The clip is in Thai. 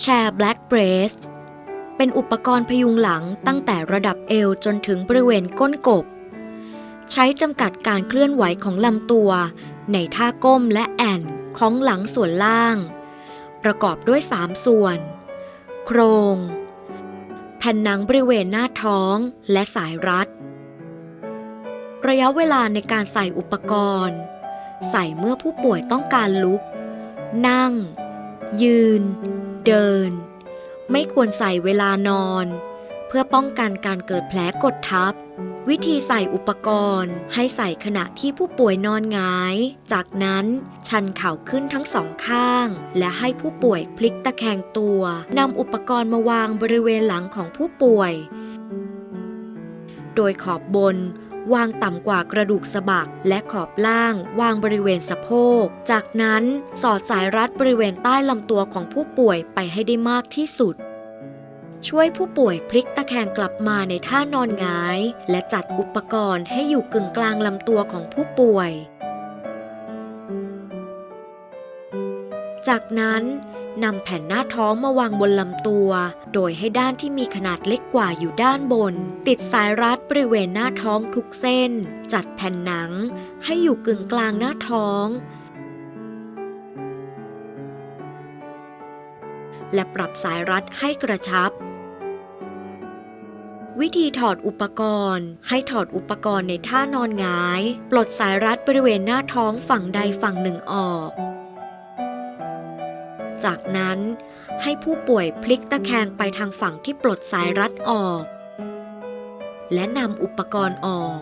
แชร์ Black Brace เป็นอุปกรณ์พยุงหลังตั้งแต่ระดับเอวจนถึงบริเวณก้นกบ ใช้จำกัดการเคลื่อนไหวของลำตัว ในท่าก้มและแอนของหลังส่วนล่าง ประกอบด้วย 3 ส่วน โครง แผ่นหนังบริเวณหน้าท้องและสายรัด ระยะเวลาในการใส่อุปกรณ์ ใส่เมื่อผู้ป่วยต้องการลุก นั่ง ยืน เดิน ไม่ควรใส่เวลานอน เพื่อป้องกันการเกิดแผลกดทับ วิธีใส่อุปกรณ์ ให้ใส่ขณะที่ผู้ป่วยนอนหงาย จากนั้นชันเข่าขึ้นทั้งสองข้าง และให้ผู้ป่วยพลิกตะแคงตัวนำอุปกรณ์มาวางบริเวณหลังของผู้ป่วย โดยขอบบน วางต่ำกว่ากระดูกสะบัก และขอบล่าง วางบริเวณสะโพก จากนั้นสอดสายรัดบริเวณใต้ลำตัวของผู้ป่วยไปให้ได้มากที่สุด ช่วยผู้ป่วยพลิกตะแคงกลับมาในท่านอนหงาย และจัดอุปกรณ์ให้อยู่กึ่งกลางลำตัวของผู้ป่วย จากนั้นนำแผ่นหน้าท้องมาวางบนลำตัว โดยให้ด้านที่มีขนาดเล็กกว่าอยู่ด้านบน ติดสายรัดบริเวณหน้าท้องทุกเส้น จัดแผ่นหนัง ให้อยู่กึ่งกลางหน้าท้อง และปรับสายรัดให้กระชับ วิธีถอดอุปกรณ์ ให้ถอดอุปกรณ์ในท่านอนหงาย ปลดสายรัดบริเวณหน้าท้องฝั่งใดฝั่งหนึ่งออก จากนั้น ให้ผู้ป่วยพลิกตะแคงไปทางฝั่งที่ปลดสายรัดออก และนำอุปกรณ์ออก